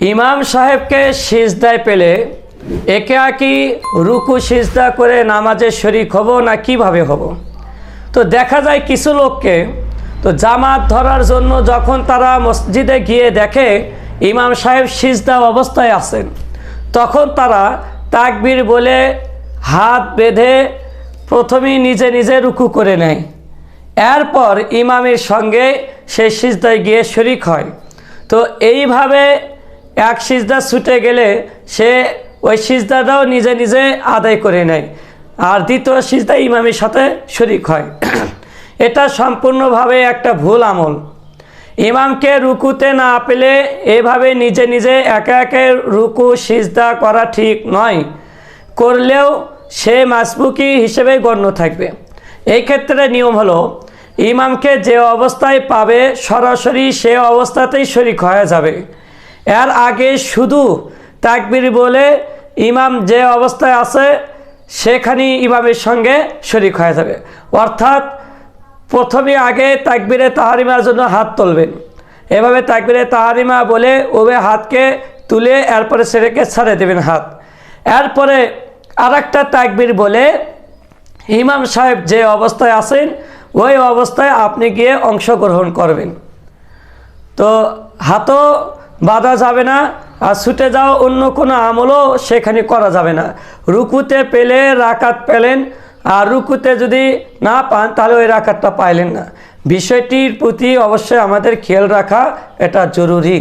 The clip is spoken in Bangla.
ইমাম সাহেবকে সিজদায় পেলে, একে একই রুকু, সিজদা করে নামাজে শরিক হব না কীভাবে হব? তো দেখা যায় কিছু লোককে, তো জামাত ধরার জন্য যখন তারা মসজিদে গিয়ে দেখে ইমাম সাহেব সিজদা অবস্থায় আছেন, তখন তারা তাকবির বলে হাত বেঁধে প্রথমেই নিজে নিজে রুকু করে নেয়। এরপর ইমামের সঙ্গে সে সিজদায় গিয়ে শরিক হয়। তো এইভাবে এক সিজদা ছুটে গেলে সে ওই সিজদাটাও নিজে নিজে আদায় করে নেয়। আর দ্বিতীয় সিজদা ইমামের সাথে শরিক হয়। এটা সম্পূর্ণভাবে একটা ভুল আমল। ইমামকে রুকুতে না পেলে এভাবে নিজে নিজে একে একে রুকু, সিজদা করা ঠিক নয়। করলেও সে মাসবুকি হিসেবে গণ্য থাকবে। এই ক্ষেত্রে নিয়ম হলো, ইমামকে যে অবস্থায় পাবে সরাসরি সে অবস্থাতেই শরিক হয়ে যাবে। এর আগে শুধু তাকবির বলে ইমাম যে অবস্থায় আছে, সেখানেই ইমামের সঙ্গে শরিক হয়ে যাবে। অর্থাৎ প্রথমে আগে তাকবিরে তাহারিমার জন্য হাত তুলবেন। এভাবে তাকবিরে তাহারিমা বলে ওবে হাতকে তুলে এরপরে সেরেকে ছাড়ে দেবেন হাত। এরপরে আর একটা তাকবির বলে ইমাম সাহেব যে অবস্থায় আছেন, ওই অবস্থায় আপনি গিয়ে অংশগ্রহণ করবেন। তো হাতও বাঁধা যাবে না, আর ছুটে যাওয়া অন্য কোনো আমলও সেখানে করা যাবে না। রুকুতে পেলে রাকাত পেলেন, আর রুকুতে যদি না পান, তাহলে ওই রাকাতটা পাইলেন না। বিষয়টির প্রতি অবশ্যই আমাদের খেয়াল রাখা এটা জরুরি।